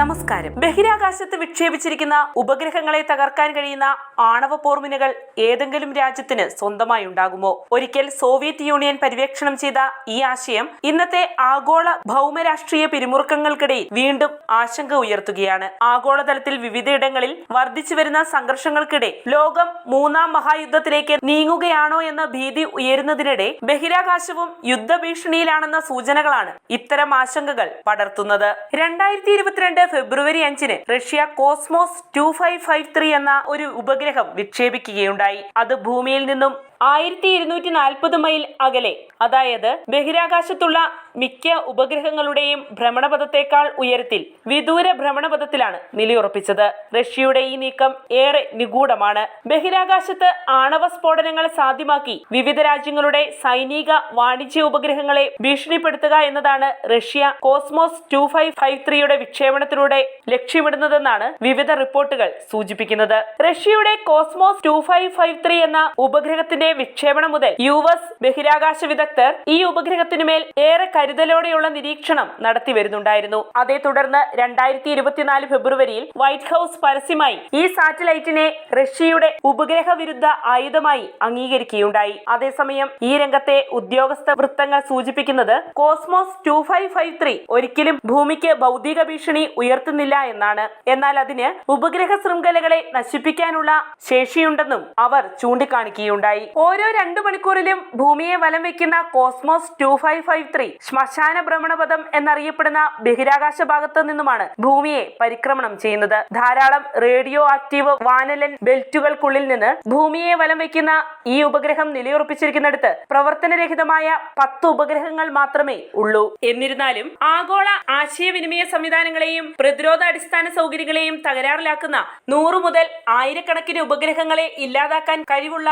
നമസ്കാരം. ബഹിരാകാശത്ത് വിക്ഷേപിച്ചിരിക്കുന്ന ഉപഗ്രഹങ്ങളെ തകർക്കാൻ കഴിയുന്ന ആണവ പോർമിനുകൾ ഏതെങ്കിലും രാജ്യത്തിന് സ്വന്തമായി ഉണ്ടാകുമോ? ഒരിക്കൽ സോവിയറ്റ് യൂണിയൻ പര്യവേക്ഷണം ചെയ്ത ഈ ആശയം ഇന്നത്തെ ആഗോള ഭൗമരാഷ്ട്രീയ പിരിമുറുക്കങ്ങൾക്കിടയിൽ വീണ്ടും ആശങ്ക ഉയർത്തുകയാണ്. ആഗോളതലത്തിൽ വിവിധയിടങ്ങളിൽ വർദ്ധിച്ചു വരുന്ന സംഘർഷങ്ങൾക്കിടെ ലോകം മൂന്നാം മഹായുദ്ധത്തിലേക്ക് നീങ്ങുകയാണോ എന്ന ഭീതി ഉയരുന്നതിനിടെ ബഹിരാകാശവും യുദ്ധഭീഷണിയിലാണെന്ന സൂചനകളാണ് ഇത്തരം ആശങ്കകൾ പടർത്തുന്നത്. രണ്ടായിരത്തി ഇരുപത്തിരണ്ട് ഫെബ്രുവരി അഞ്ചിന് Russia Cosmos two five five three എന്ന ഒരു ഉപഗ്രഹം വിക്ഷേപിക്കുകയുണ്ടായി. അത് ഭൂമിയിൽ നിന്നും ആയിരത്തി ഇരുന്നൂറ്റി നാൽപ്പത് മൈൽ അകലെ. അതായത് ബഹിരാകാശത്തുള്ള മിക്ക ഉപഗ്രഹങ്ങളുടെയും ഭ്രമണപഥത്തേക്കാൾ ഉയരത്തിൽ വിദൂര ഭ്രമണപഥത്തിലാണ് നിലയുറപ്പിച്ചത്. റഷ്യയുടെ ഈ നീക്കം ഏറെ നിഗൂഢമാണ്. ബഹിരാകാശത്ത് ആണവ സ്ഫോടനങ്ങൾ സാധ്യമാക്കി വിവിധ രാജ്യങ്ങളുടെ സൈനിക വാണിജ്യ ഉപഗ്രഹങ്ങളെ ഭീഷണിപ്പെടുത്തുക എന്നതാണ് Russia Cosmos two five five ത്രീയുടെ വിക്ഷേപണത്തിലൂടെ ലക്ഷ്യമിടുന്നതെന്നാണ് വിവിധ റിപ്പോർട്ടുകൾ സൂചിപ്പിക്കുന്നത്. റഷ്യയുടെ Cosmos two five five three എന്ന ഉപഗ്രഹത്തിന്റെ വിക്ഷേപണം മുതൽ യു എസ് ബഹിരാകാശ വിദഗ്ധർ ഈ ഉപഗ്രഹത്തിനുമേൽ ഏറെ കരുതലോടെയുള്ള നിരീക്ഷണം നടത്തി വരുന്നുണ്ടായിരുന്നു. അതേ തുടർന്ന് രണ്ടായിരത്തി ഇരുപത്തിനാല് ഫെബ്രുവരിയിൽ വൈറ്റ് ഹൌസ് പരസ്യമായി ഈ സാറ്റലൈറ്റിനെ റഷ്യയുടെ ഉപഗ്രഹ വിരുദ്ധ ആയുധമായി അംഗീകരിക്കുകയുണ്ടായി. അതേസമയം ഈ രംഗത്തെ ഉദ്യോഗസ്ഥ വൃത്തങ്ങൾ സൂചിപ്പിക്കുന്നത് Cosmos two five five three ഒരിക്കലും ഭൂമിക്ക് ഭൗതിക ഭീഷണി ഉയർത്തുന്നില്ല എന്നാണ്. എന്നാൽ അതിന് ഉപഗ്രഹ ശൃംഖലകളെ നശിപ്പിക്കാനുള്ള ശേഷിയുണ്ടെന്നും അവർ ചൂണ്ടിക്കാണിക്കുകയുണ്ടായി. ഓരോ രണ്ടു മണിക്കൂറിലും ഭൂമിയെ വലം വെക്കുന്ന Cosmos two five five three ശ്മശാന ഭ്രമണപഥം എന്നറിയപ്പെടുന്ന ബഹിരാകാശ ഭാഗത്തു നിന്നുമാണ് ഭൂമിയെ പരിക്രമണം ചെയ്യുന്നത്. ധാരാളം റേഡിയോ ആക്റ്റീവ് വാനലൻ ബെൽറ്റുകൾക്കുള്ളിൽ നിന്ന് ഭൂമിയെ വലം വെക്കുന്ന ഈ ഉപഗ്രഹം നിലയുറപ്പിച്ചിരിക്കുന്നിടത്ത് പ്രവർത്തനരഹിതമായ പത്ത് ഉപഗ്രഹങ്ങൾ മാത്രമേ ഉള്ളൂ. എന്നിരുന്നാലും ആഗോള ആശയവിനിമയ സംവിധാനങ്ങളെയും പ്രതിരോധ അടിസ്ഥാന സൗകര്യങ്ങളെയും തകരാറിലാക്കുന്ന നൂറു മുതൽ ആയിരക്കണക്കിന് ഉപഗ്രഹങ്ങളെ ഇല്ലാതാക്കാൻ കഴിവുള്ള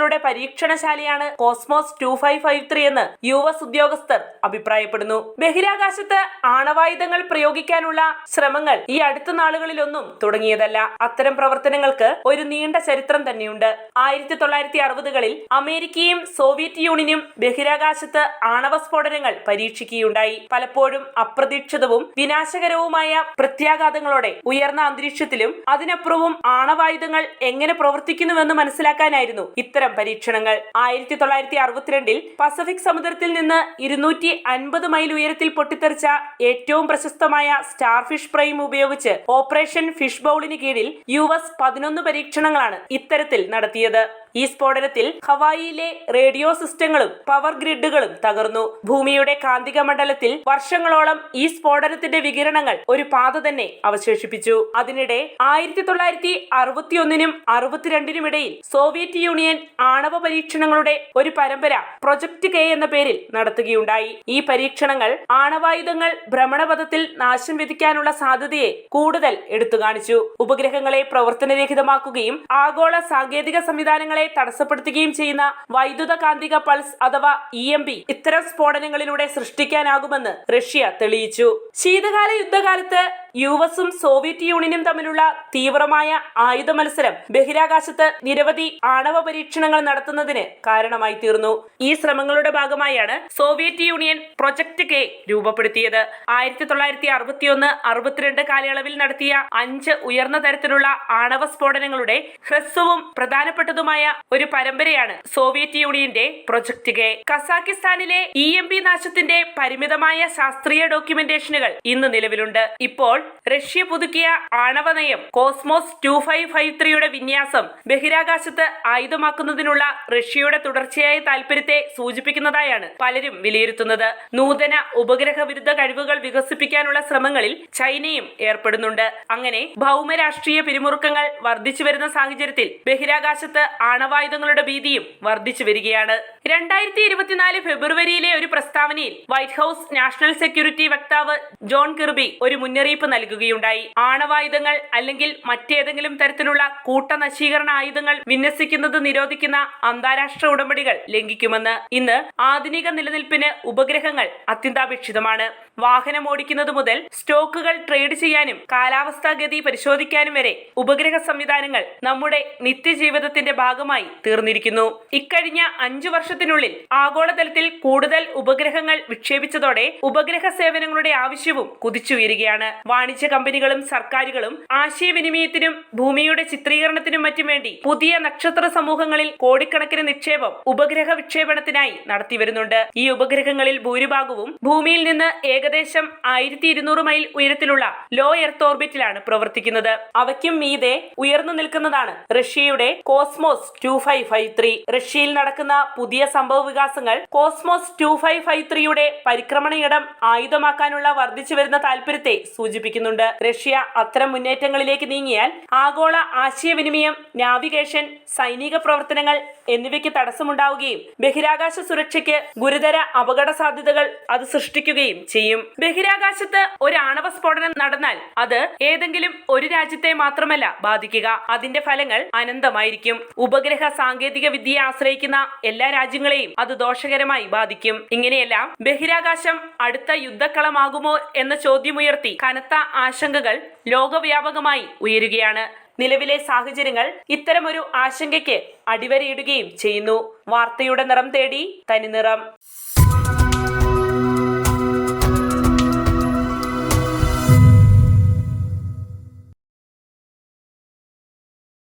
ആയുധങ്ങളുടെ പരീക്ഷണശാലയാണ് Cosmos two five five three എന്ന് യു എസ് ഉദ്യോഗസ്ഥർ അഭിപ്രായപ്പെടുന്നു. ബഹിരാകാശത്ത് ആണവായുധങ്ങൾ പ്രയോഗിക്കാനുള്ള ശ്രമങ്ങൾ ഈ അടുത്ത നാളുകളിലൊന്നും തുടങ്ങിയതല്ല. അത്തരം പ്രവർത്തനങ്ങൾക്ക് ഒരു നീണ്ട ചരിത്രം തന്നെയുണ്ട്. ആയിരത്തി തൊള്ളായിരത്തി അറുപതുകളിൽ അമേരിക്കയും സോവിയറ്റ് യൂണിയനും ബഹിരാകാശത്ത് ആണവ സ്ഫോടനങ്ങൾ പരീക്ഷിക്കുകയുണ്ടായി. പലപ്പോഴും അപ്രതീക്ഷിതവും വിനാശകരവുമായ പ്രത്യാഘാതങ്ങളോടെ ഉയർന്ന അന്തരീക്ഷത്തിലും അതിനപ്പുറവും ആണവായുധങ്ങൾ എങ്ങനെ പ്രവർത്തിക്കുന്നുവെന്ന് മനസ്സിലാക്കാനായിരുന്നു ഇത്തരം പരീക്ഷണങ്ങൾ. ആയിരത്തി തൊള്ളായിരത്തി അറുപത്തിരണ്ടിൽ പസഫിക് സമുദ്രത്തിൽ നിന്ന് ഇരുന്നൂറ്റി അൻപത് മൈൽ ഉയരത്തിൽ പൊട്ടിത്തെറിച്ച ഏറ്റവും പ്രശസ്തമായ സ്റ്റാർഫിഷ് പ്രൈം ഉപയോഗിച്ച് ഓപ്പറേഷൻ ഫിഷ് ബൗളിന് കീഴിൽ യു എസ് പതിനൊന്ന് പരീക്ഷണങ്ങളാണ് ഇത്തരത്തിൽ നടത്തിയത്. ഈ സ്ഫോടനത്തിൽ ഹവായിയിലെ റേഡിയോ സിസ്റ്റങ്ങളും പവർ ഗ്രിഡുകളും തകർന്നു. ഭൂമിയുടെ കാന്തിക മണ്ഡലത്തിൽ വർഷങ്ങളോളം ഈ സ്ഫോടനത്തിന്റെ വികിരണങ്ങൾ ഒരു പാത തന്നെ അവശേഷിപ്പിച്ചു. അതിനിടെ ആയിരത്തി തൊള്ളായിരത്തി അറുപത്തിയൊന്നിനും അറുപത്തിരണ്ടിനും ഇടയിൽ സോവിയറ്റ് യൂണിയൻ ആണവ പരീക്ഷണങ്ങളുടെ ഒരു പരമ്പര പ്രൊജക്ട് കെ എന്ന പേരിൽ നടത്തുകയുണ്ടായി. ഈ പരീക്ഷണങ്ങൾ ആണവായുധങ്ങൾ ഭ്രമണപഥത്തിൽ നാശം വിധിക്കാനുള്ള സാധ്യതയെ കൂടുതൽ എടുത്തു കാണിച്ചു ഉപഗ്രഹങ്ങളെ പ്രവർത്തനരഹിതമാക്കുകയും ആഗോള സാങ്കേതിക സംവിധാനങ്ങളെ തടസ്സപ്പെടുത്തുകയും ചെയ്യുന്ന വൈദ്യുത കാന്തിക പൾസ് അഥവാ ഇ എം പി ഇത്തരം സ്ഫോടനങ്ങളിലൂടെ സൃഷ്ടിക്കാനാകുമെന്ന് റഷ്യ തെളിയിച്ചു. ശീതകാല യുദ്ധകാലത്ത് യു എസും സോവിയറ്റ് യൂണിയനും തമ്മിലുള്ള തീവ്രമായ ആയുധ മത്സരം ബഹിരാകാശത്ത് നിരവധി ആണവ പരീക്ഷണങ്ങൾ നടത്തുന്നതിന് കാരണമായി തീർന്നു. ഈ ശ്രമങ്ങളുടെ ഭാഗമായാണ് സോവിയറ്റ് യൂണിയൻ പ്രൊജക്ട് കെ രൂപപ്പെടുത്തിയത്. ആയിരത്തി തൊള്ളായിരത്തി അറുപത്തിയൊന്ന് അറുപത്തിരണ്ട് കാലയളവിൽ നടത്തിയ അഞ്ച് ഉയർന്ന തരത്തിലുള്ള ആണവ സ്ഫോടനങ്ങളുടെ ഹ്രസ്വവും പ്രധാനപ്പെട്ടതുമായ ഒരു പരമ്പരയാണ് സോവിയറ്റ് യൂണിയന്റെ പ്രൊജക്ട് കെ. കസാക്കിസ്ഥാനിലെ ഇ എം പി നാശത്തിന്റെ പരിമിതമായ ശാസ്ത്രീയ ഡോക്യുമെന്റേഷനുകൾ ഇന്ന് നിലവിലുണ്ട്. ഇപ്പോൾ റഷ്യ പുതുക്കിയ ആണവ നയം കോസ്മോസ് ടു ഫൈവ് ഫൈവ് ത്രീയുടെ വിന്യാസം ബഹിരാകാശത്ത് ആയുധമാക്കുന്നതിനുള്ള റഷ്യയുടെ തുടർച്ചയായ താൽപര്യത്തെ സൂചിപ്പിക്കുന്നതായാണ് പലരും വിലയിരുത്തുന്നത്. നൂതന ഉപഗ്രഹ വിരുദ്ധ കഴിവുകൾ വികസിപ്പിക്കാനുള്ള ശ്രമങ്ങളിൽ ചൈനയും ഏർപ്പെടുന്നുണ്ട്. അങ്ങനെ ഭൗമരാഷ്ട്രീയ പിരിമുറുക്കങ്ങൾ വർദ്ധിച്ചു വരുന്ന സാഹചര്യത്തിൽ ബഹിരാകാശത്ത് ആണവായുധങ്ങളുടെ ഭീതിയും വർദ്ധിച്ചു വരികയാണ്. രണ്ടായിരത്തി ഇരുപത്തിനാല് ഫെബ്രുവരിയിലെ ഒരു പ്രസ്താവനയിൽ വൈറ്റ് ഹൌസ് നാഷണൽ സെക്യൂരിറ്റി വക്താവ് ജോൺ കിർബി ഒരു മുന്നറിയിപ്പ് നൽകുകയുണ്ടായി. ആണവായുധങ്ങൾ അല്ലെങ്കിൽ മറ്റേതെങ്കിലും തരത്തിലുള്ള കൂട്ടനശീകരണ ആയുധങ്ങൾ വിന്യസിക്കുന്നത് നിരോധിക്കുന്ന അന്താരാഷ്ട്ര ഉടമ്പടികൾ ലംഘിക്കുമെന്ന് ഇന്ന് ആധുനിക നിലനിൽപ്പിന് ഉപഗ്രഹങ്ങൾ അത്യന്താപേക്ഷിതമാണ്. വാഹനം ഓടിക്കുന്നത് മുതൽ സ്റ്റോക്കുകൾ ട്രേഡ് ചെയ്യാനും കാലാവസ്ഥാഗതി പരിശോധിക്കാനും വരെ ഉപഗ്രഹ സംവിധാനങ്ങൾ നമ്മുടെ നിത്യജീവിതത്തിന്റെ ഭാഗമായി തീർന്നിരിക്കുന്നു. ഇക്കഴിഞ്ഞ അഞ്ചു വർഷത്തിനുള്ളിൽ ആഗോളതലത്തിൽ കൂടുതൽ ഉപഗ്രഹങ്ങൾ വിക്ഷേപിച്ചതോടെ ഉപഗ്രഹ സേവനങ്ങളുടെ ആവശ്യവും കുതിച്ചുയരുകയാണ്. വാണിജ്യ കമ്പനികളും സർക്കാരുകളും ആശയവിനിമയത്തിനും ഭൂമിയുടെ ചിത്രീകരണത്തിനും മറ്റും വേണ്ടി പുതിയ നക്ഷത്ര സമൂഹങ്ങളിൽ കോടിക്കണക്കിന് നിക്ഷേപം ഉപഗ്രഹ വിക്ഷേപണത്തിനായി നടത്തിവരുന്നുണ്ട്. ഈ ഉപഗ്രഹങ്ങളിൽ ഭൂരിഭാഗവും ഭൂമിയിൽ നിന്ന് ഏകദേശം ആയിരത്തി ഇരുന്നൂറ് മൈൽ ഉയരത്തിലുള്ള ലോ എർത്ത് ഓർബിറ്റിലാണ് പ്രവർത്തിക്കുന്നത്. അവയ്ക്കും മീതെ ഉയർന്നു നിൽക്കുന്നതാണ് റഷ്യയുടെ Cosmos two five five three. റഷ്യയിൽ നടക്കുന്ന പുതിയ സംഭവ വികാസങ്ങൾ കോസ്മോസ് ടു ഫൈവ് ഫൈവ് ത്രീയുടെ പരിക്രമണയിടം ആയുധമാക്കാനുള്ള വർദ്ധിച്ചു വരുന്ന താല്പര്യത്തെ സൂചിപ്പിക്കുന്നുണ്ട് റഷ്യ അത്തരം മുന്നേറ്റങ്ങളിലേക്ക് നീങ്ങിയാൽ ആഗോള ആശയവിനിമയം നാവിഗേഷൻ സൈനിക പ്രവർത്തനങ്ങൾ എന്നിവയ്ക്ക് തടസ്സമുണ്ടാവുകയും ബഹിരാകാശ സുരക്ഷയ്ക്ക് ഗുരുതര അപകട സാധ്യതകൾ അത് സൃഷ്ടിക്കുകയും ചെയ്യും. ബഹിരാകാശത്ത് ഒരു ആണവ സ്ഫോടനം നടന്നാൽ അത് ഏതെങ്കിലും ഒരു രാജ്യത്തെ മാത്രമല്ല ബാധിക്കുക. അതിന്റെ ഫലങ്ങൾ അനന്തമായിരിക്കും. ഉപഗ്രഹ സാങ്കേതിക വിദ്യയെ ആശ്രയിക്കുന്ന എല്ലാ രാജ്യങ്ങളെയും അത് ദോഷകരമായി ബാധിക്കും. ഇങ്ങനെയെല്ലാം ബഹിരാകാശം അടുത്ത യുദ്ധക്കളമാകുമോ എന്ന ചോദ്യമുയർത്തി കനത്ത ആശങ്കകൾ ലോകവ്യാപകമായി ഉയരുകയാണ്. നിലവിലെ സാഹചര്യങ്ങൾ ഇത്തരമൊരു ആശങ്കയ്ക്ക് അടിവരയിടുകയും ചെയ്യുന്നു. വാർത്തയുടെ നിറം തേടി തനിനിറം